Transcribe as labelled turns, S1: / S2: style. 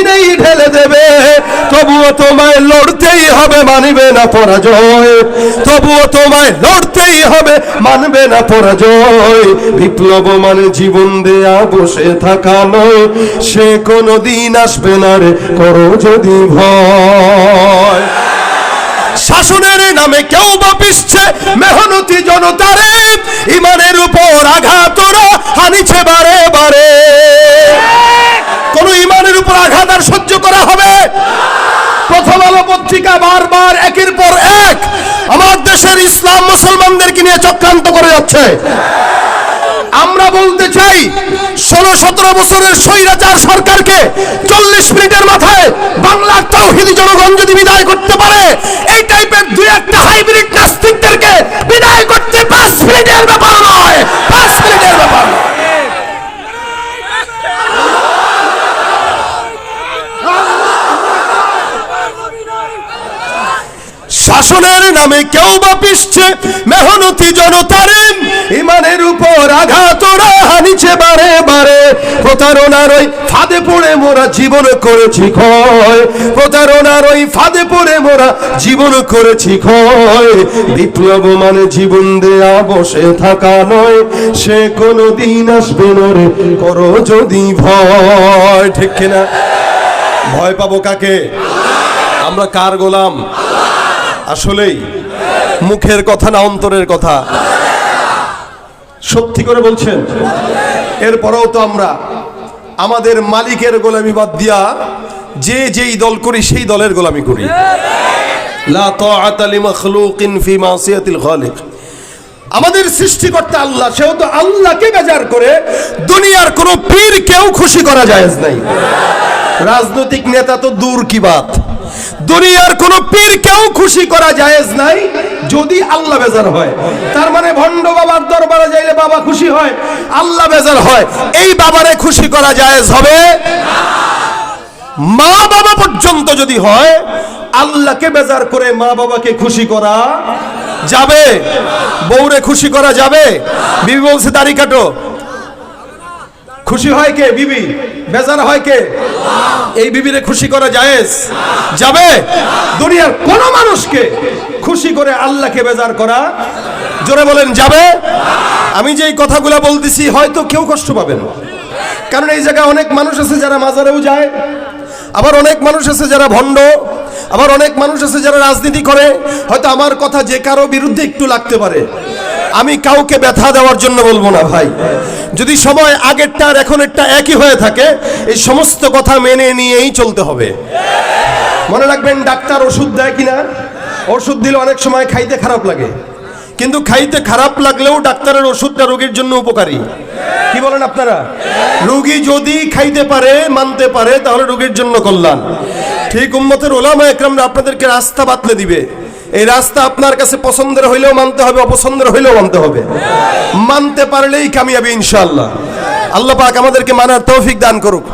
S1: জমিনেই ঢেলে দেবে। তবুও তোমায় লড়তেই হবে, মানবে না পরাজয়। তবুও তোমায় লড়তেই হবে, মানবে না পরাজয়। বিপ্লব মানে জীবন দেয়া, বসে থাকা নয়। সে কোনো দিন আসবে না রে, করো যদি ভয়। শাসনের নামে কেউ বা পিসছে মেহনতি জনতারে। ইমানের উপর আঘাত ওরা হানিছে বারে বারে। উপর সহ্য করা হবে। প্রথম আলো পত্রিকা বারবার একের পর এক আমার দেশের ইসলাম মুসলমানদেরকে নিয়ে চক্রান্ত করে যাচ্ছে। আমরা বলতে চাই, ষোলো সতেরো বছরের স্বৈরাচার সরকারকে চল্লিশ মিনিটের মাথায় বাংলার তৌহিদি জনগণ যদি বিদায় করতে পারে, এই টাইপের দুই একটা হাইব্রিড নাস্তিকদেরকে বিদায় করতে পাঁচ মিনিটের ব্যাপার নয় পাঁচ মিনিটের ব্যাপার নয়। শাসনের নামে কেউ বা পিসছে মেহনতি জনতারে ইমানের উপর আঘাত ওরা হানিছে বারে বারে। প্রতারণার ওই ফাঁদে পড়ে মোরা জীবন করেছি ক্ষয়। প্রতারণার ওই ফাঁদে পড়ে মোরা জীবন করেছি ক্ষয়। বিপ্লব মানে জীবন দেয়া, বসে থাকা নয়। সে কোনো দিন আসবে না রে, করো যদি ভয়। ঠিক কিনা? ভয় পাবো কাকে? আমরা কার গোলাম? আসলেই মুখের কথা না অন্তরের কথা? সত্যি করে বলছেন? এরপরেও তো আমরা আমাদের মালিকের গোলামি বাদ দিয়া যে যেই দল করি, সেই দলের গোলামি করি। আমাদের সৃষ্টিকর্তা আল্লাহ, সেও তো আল্লাহকে বেজার করে দুনিয়ার কোনো পীর কেউ খুশি করা জায়েজ নাই। রাজনৈতিক নেতা তো দূর কি বাত? দুনিয়ার কোন পীর কেউ খুশি করা জায়েজ নাই যদি আল্লাহ বেজার হয়। তার মানে ভণ্ড বাবার দরবারে যাইলে বাবা খুশি হয়, আল্লাহ বেজার হয়। এই বাবারে খুশি করা জায়েজ হবে মা বাবা পর্যন্ত যদি হয়, আল্লাহকে বেজার করে মা বাবাকে খুশি করা যাবে। বউরে খুশি করা যাবে। বিবি বলছে, দাড়ি কাটো। খুশি হয় কে, বিবি? বেজার হয় কে? এই বিবিরে খুশি করা জায়েজ? যাবে? দুনিয়ার কোন মানুষকে খুশি করে আল্লাহকে বেজার করা জোরে বলেন, যাবে? আমি যে কথাগুলো বলতেছি, হয়তো কেউ কষ্ট পাবেন কারণ এই জায়গায় অনেক মানুষ আছে যারা মাজারেও যায়, আবার অনেক মানুষ আছে যারা ভণ্ড, আবার অনেক মানুষ আছে যারা রাজনীতি করে। হয়তো আমার কথা যে কারও বিরুদ্ধে একটু লাগতে পারে। আমি কাউকে ব্যথা দেওয়ার জন্য বলব না ভাই। যদি সময় আগেরটা আর এখনেরটা একই হয়ে থাকে, এই সমস্ত কথা মেনে নিয়েই চলতে হবে। মনে রাখবেন, ডাক্তার ওষুধ দেয় কিনা? ওষুধ দিলে অনেক সময় খাইতে খারাপ লাগে। কিন্তু খাইতে খারাপ লাগলেও ডাক্তারের ওষুধটা রোগীর জন্য উপকারী। কি বলেন আপনারা? রোগী যদি খাইতে পারে, মানতে পারে, তাহলে রোগীর জন্য কল্যাণ। ঠিক উম্মতের ওলামা একরামরা আপনাদেরকে রাস্তা বাতলে দিবে। এই রাস্তা আপনার কাছে পছন্দের হইলেও মানতে হবে, অপছন্দের হইলেও মানতে হবে। মানতে পারলেই কামিয়াবি ইনশাল্লাহ আল্লাহ পাক আমাদেরকে মানার তৌফিক দান করুক।